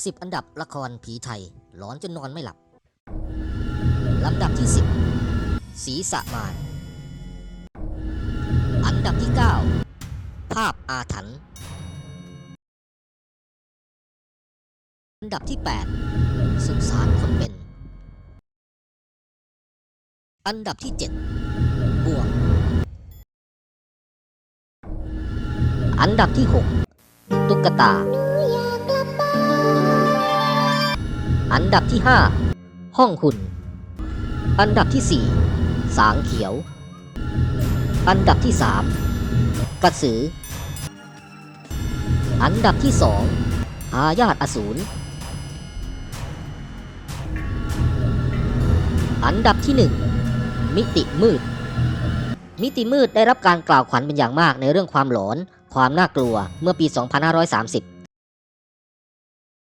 10 อันดับละครผีไทย หลอนจนนอนไม่หลับ ลำดับที่ 10 ศีสะมานอันดับที่ 9 ภาพอาถรรพ์อันดับที่ 8 สุสานคนเป็น อันดับที่ 7 บวงอันดับที่ 6 ตุ๊กตา อันดับที่ 5 ห้องหุ่น อันดับที่ 4 สางเขียว อันดับที่ 3 กระสือ อันดับที่2หายาตอสูร อันดับที่ 1 มิติมืด มิติมืดได้รับการกล่าวขวัญเป็นอย่างมากในเรื่องความหลอน ความน่ากลัวเมื่อปี 2530